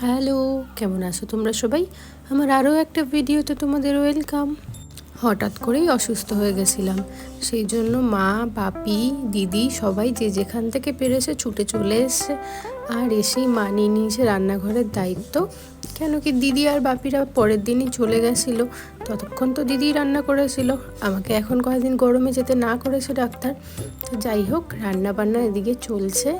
Hello, কেমন আছো তোমরা সবাই? আমার আরও একটা ভিডিওতে তোমাদের ওয়েলকাম। হঠাৎ করেই অসুস্থ হয়ে গেছিলাম। সেই জন্য মা, বাপি, দিদি সবাই যে যেখান থেকে পেরেছে ছুটে চলে এসছে। আর এসেই মা নিয়ে নিয়েছে রান্নাঘরের দায়িত্ব। কেন কি দিদি আর বাপিরা পরের দিনই চলে গেছিল। ততক্ষণ তো দিদি রান্না করেছিল। আমাকে এখন কয়েকদিন গরমে যেতে না করেছে ডাক্তার। তো যাই হোক রান্না বান্না এদিকে চলছে।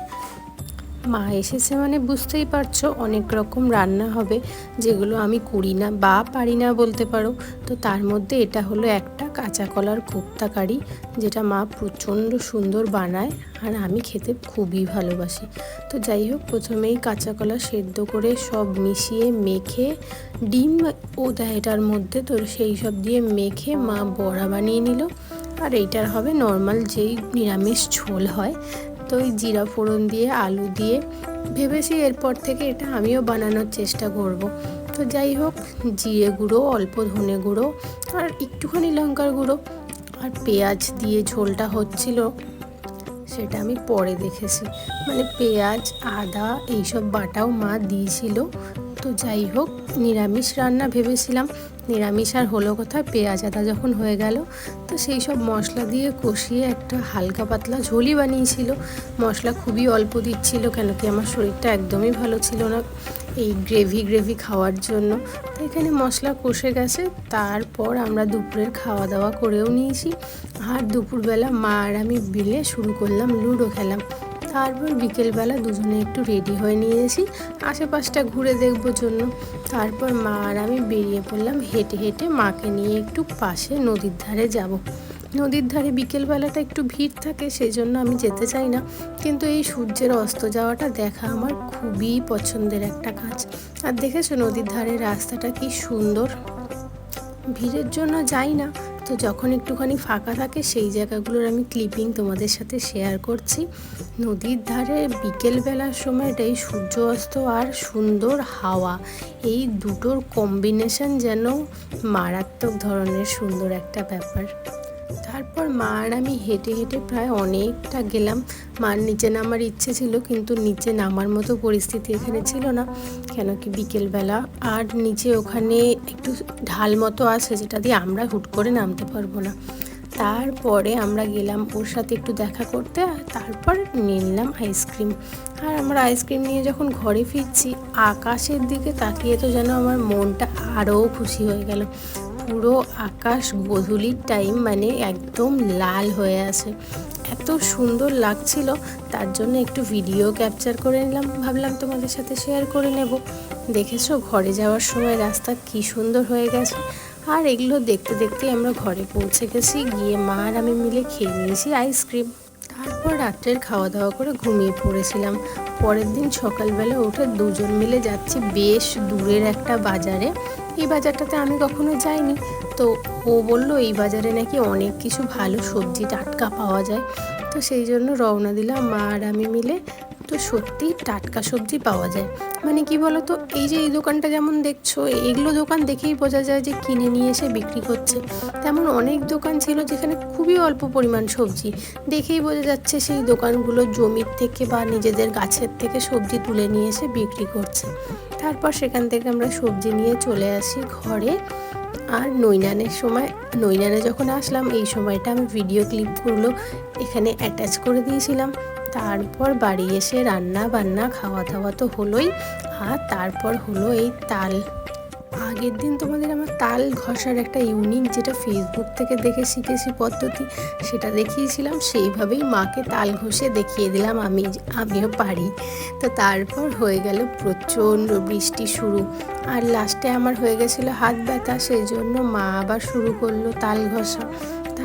মা এসেছে মানে বুঝতেই পারছ, অনেক রকম রান্না হবে যেগুলো আমি করি না বা পারি না বলতে পারো। তো তার মধ্যে এটা হলো একটা কাঁচা কলার কোপ্তা কারি, যেটা মা প্রচণ্ড সুন্দর বানায় আর আমি খেতে খুবই ভালোবাসি। তো যাই হোক, প্রথমেই কাঁচা কলা সেদ্ধ করে সব মিশিয়ে মেখে ডিম ও দেয় এটার মধ্যে তো সেই সব দিয়ে মেখে মা বড়া বানিয়ে নিল। আর এইটার হবে নর্মাল যেই নিরামিষ ঝোল হয় তো ওই জিরা ফোড়ন দিয়ে, আলু দিয়ে। ভেবেছি এরপর থেকে এটা আমিও বানানোর চেষ্টা করব। তো যাই হোক, জিরে গুঁড়ো, অল্প ধনে গুঁড়ো আর একটুখানি লঙ্কার গুঁড়ো আর পেঁয়াজ দিয়ে ঝোলটা হচ্ছিল, সেটা আমি পরে দেখেছি। মানে পেঁয়াজ, আদা এইসব বাটাও মা দিয়েছিল। তো যাই হোক, নিরামিষ রান্না ভেবেছিলাম। নিরামিষ আর হলো কোথায়? পেঁয়াজ আদা যখন হয়ে গেল, তো সেই সব মশলা দিয়ে কষিয়ে একটা হালকা পাতলা ঝোলই বানিয়েছিল। মশলা খুবই অল্প দিচ্ছিল, কেন কি আমার শরীরটা একদমই ভালো ছিল না এই গ্রেভি গ্রেভি খাওয়ার জন্য। তো এখানে মশলা কষে গেছে, তারপর আমরা দুপুরের খাওয়া দাওয়া করেও নিয়েছি। আর দুপুরবেলা মা আর আমি বিলে শুরু করলাম লুডো খেলাম তারপর বিকেলবেলা দুজনে একটু রেডি হয়ে নিয়েছি। আশেপাশটা ঘুরে দেখব জন্য। তারপর মা আর আমি বেরিয়ে পড়লাম হেঁটে হেঁটে মাকে নিয়ে একটু পাশে নদীর ধারে যাব। নদীর ধারে বিকেলবেলাটা একটু ভিড় থাকে, সেই জন্য আমি যেতে চাই না। কিন্তু এই সূর্যের অস্ত যাওয়াটা দেখা আমার খুবই পছন্দের একটা কাজ। আর দেখেছ নদীর ধারে রাস্তাটা কি সুন্দর? ভিড়ের জন্য যাই না। তো যখন একটুখানি ফাঁকা থাকে সেই জায়গাগুলোর আমি ক্লিপিং তোমাদের সাথে শেয়ার করছি। নদীর ধারে বিকেলবেলার সময়টাই সূর্য অস্ত আর সুন্দর হাওয়া। এই দুটোর কম্বিনেশন যেন মারাত্মক ধরনের সুন্দর একটা ব্যাপার। তারপর মা আর আমি হেঁটে হেঁটে প্রায় অনেকটা গেলাম। মার নিচে নামার ইচ্ছে ছিল, কিন্তু নিচে নামার মতো পরিস্থিতি এখানে ছিল না। কেন কি বিকেলবেলা আর নিচে ওখানে একটু ঢাল মতো আছে, যেটা দিয়ে আমরা হুট করে নামতে পারব না। তারপরে আমরা গেলাম ওর সাথে একটু দেখা করতে, আর তারপর নিয়ে নিলাম আইসক্রিম। আর আমরা আইসক্রিম নিয়ে যখন ঘরে ফিরছি, আকাশের দিকে তাকিয়ে তো যেন আমার মনটা আরও খুশি হয়ে গেল। পুরো আকাশ গধূলির টাইম মানে একদম লাল হয়ে আছে। এত সুন্দর লাগছিল, তার জন্য একটু ভিডিও ক্যাপচার করে নিলাম। ভাবলাম তোমাদের সাথে শেয়ার করে নেব। দেখেছ, ঘরে যাওয়ার সময় রাস্তা কি সুন্দর হয়ে গেছে। আর এগুলো দেখতে দেখতে আমরা ঘরে পৌঁছে গেছি, গিয়ে মা আর আমি মিলে খেয়ে নিয়েছি আইসক্রিম তারপর রাত্রের খাওয়া দাওয়া করে ঘুমিয়ে পড়েছিলাম। পরের দিন সকালবেলা উঠে দুজন মিলে যাচ্ছি বেশ দূরের একটা বাজারে। এই বাজারটাতে আমি কখনো যাইনি। তো ও বলল, এই বাজারে নাকি অনেক কিছু ভালো সবজি টাটকা পাওয়া যায়। তো সেই জন্য রওনা দিলাম, মা আর আমি মিলে তো সত্যি টাটকা সবজি পাওয়া যায়। মানে কি বলতো, এই যে এই দোকানটা যেমন দেখছ, এগুলো দোকান দেখেই বোঝা যায় যে কিনে নিয়ে এসে বিক্রি করছে। তেমন অনেক দোকান ছিল যেখানে খুবই অল্প পরিমাণ সবজি। দেখেই বোঝা যাচ্ছে সেই দোকানগুলো জমির থেকে বা নিজেদের গাছের থেকে সবজি তুলে নিয়ে এসে বিক্রি করছে। তারপর সেখান থেকে আমরা সবজি নিয়ে চলে আসি ঘরে। আর নৈনানের সময়, নৈনানে যখন আসলাম, এই সময়টা আমি ভিডিও ক্লিপগুলো এখানে অ্যাটাচ করে দিয়েছিলাম। তারপর বাড়ি এসে রান্না বান্না খাওয়া দাওয়া তো হলোই আর তারপর হলো এই তাল। আগের দিন তোমাদের আমার তাল ঘষার একটা ইউনিক যেটা ফেসবুক থেকে দেখে শিখেছি পদ্ধতি, সেটা দেখিয়েছিলাম। সেইভাবেই মাকে তাল ঘষে দেখিয়ে দিলাম আমি, আমিও পারি। তো তারপর হয়ে গেল প্রচণ্ড বৃষ্টি শুরু। আর লাস্টে আমার হয়ে গেছিল হাত ব্যথা সেই জন্য মা আবার শুরু করল তাল ঘষা।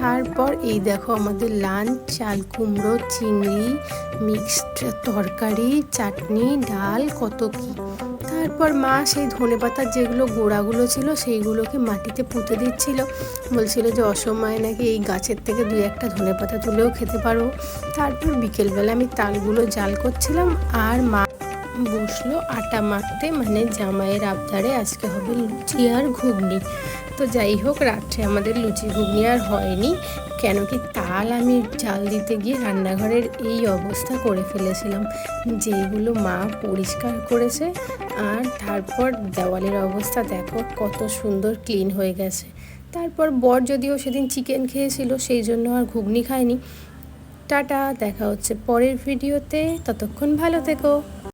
তারপর এই দেখো আমাদের লাঞ্চ চাল কুমড়ো, চিংড়ি মিক্সড তরকারি, চাটনি, ডাল, কত কী। তারপর মা সেই ধনে পাতার যেগুলো গোড়াগুলো ছিল সেইগুলোকে মাটিতে পুঁতে দিচ্ছিল। বলছিল যে, অসময়ে নাকি এই গাছের থেকে দুই একটা ধনে পাতা তুলেও খেতে পারব তারপর বিকেলবেলা আমি তালগুলো জাল করছিলাম আর মা বসল আটা মাখতে মানে জামাইয়ের আবদারে আজকে হবে লুচি আর ঘুগনি। তো যাই হোক, রাত্রে আমাদের লুচি ঘুগনি আর হয়নি। কেন কি তাল আমি জাল দিতে গিয়ে রান্নাঘরের এই অবস্থা করে ফেলেছিলাম। যেগুলো মা পরিষ্কার করেছে আর তারপর দেওয়ালের অবস্থা দেখো, কত সুন্দর ক্লিন হয়ে গেছে। তারপর বর যদিও সেদিন চিকেন খেয়েছিল, সেই জন্য আর ঘুগনি খায়নি। টাটা, দেখা হচ্ছে পরের ভিডিওতে ততক্ষণ ভালো থেকো।